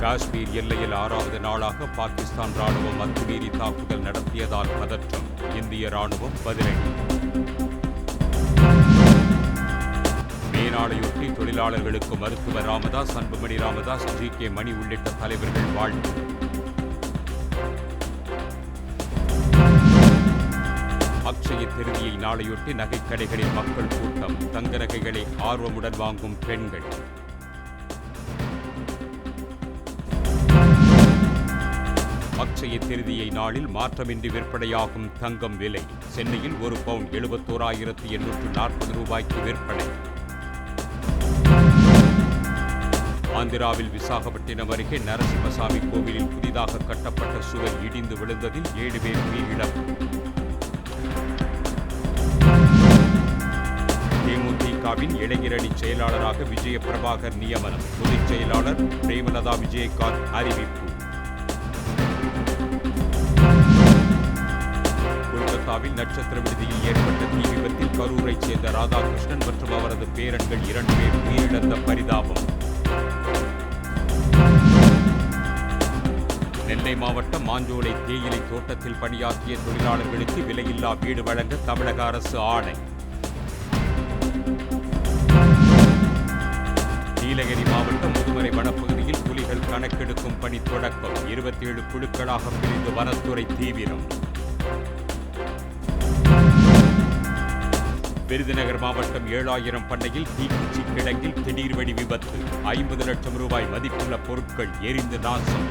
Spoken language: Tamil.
காஷ்மீர் எல்லையில் ஆறாவது நாளாக பாகிஸ்தான் ராணுவம் அத்துமீறி தாக்குதல் நடத்தியதால் பதற்றம். இந்திய ராணுவம் பதிலடி மேனாளையொட்டி தொழிலாளர்களுக்கு மருத்துவர் ராமதாஸ் அன்புமணி ராமதாஸ் ஜி கே மணி உள்ளிட்ட தலைவர்கள் வாழ்த்து. அக்ஷய திருதியை நாளையொட்டி நகைக்கடைகளில் மக்கள் கூட்டம். தங்க நகைகளை ஆர்வமுடன் வாங்கும் பெண்கள். அக்ஷய திருதியை நாளில் மாற்றமின்றி விற்பனையாகும் தங்கம் விலை. சென்னையில் ஒரு பவுன் எழுபத்தோராயிரத்து எண்ணூற்று நாற்பது ரூபாய்க்கு விற்பனை. ஆந்திராவில் விசாகப்பட்டினம் அருகே நரசிம்மசாமி கோவிலில் புதிதாக கட்டப்பட்ட சுவர் இடிந்து விழுந்ததில் ஏழு பேர் உயிரிழப்பு. தேமுதிகவின் இளைஞரணி செயலாளராக விஜய பிரபாகர் நியமனம். பொதுச் செயலாளர் பிரேமலதா விஜயகாந்த் அறிவிப்பு. கேரளாவில் நட்சத்திர விடுதியில் ஏற்பட்ட தீ விபத்தில் கரூரைச் சேர்ந்த ராதாகிருஷ்ணன் மற்றும் அவரது பேரன்கள் இரண்டு பேர் உயிரிழந்த பரிதாபம். நெல்லை மாவட்டம் மாஞ்சோலை தேயிலை தோட்டத்தில் பணியாற்றிய தொழிலாளர்களுக்கு விலையில்லா வீடு வழங்க தமிழக அரசு ஆணை. நீலகிரி மாவட்டம் முதுமலை வனப்பகுதியில் புலிகள் கணக்கெடுக்கும் பணி தொடக்கம். இருபத்தி ஏழு குழுக்களாக பிரிந்து வனத்துறை தீவிரம். விருதுநகர் மாவட்டம் ஏழாயிரம் பண்ணையில் தீக்குச்சி கிடங்கில் திடீர் வெடி விபத்து. ஐம்பது லட்சம் ரூபாய் மதிப்புள்ள பொருட்கள் எரிந்து நாசம்.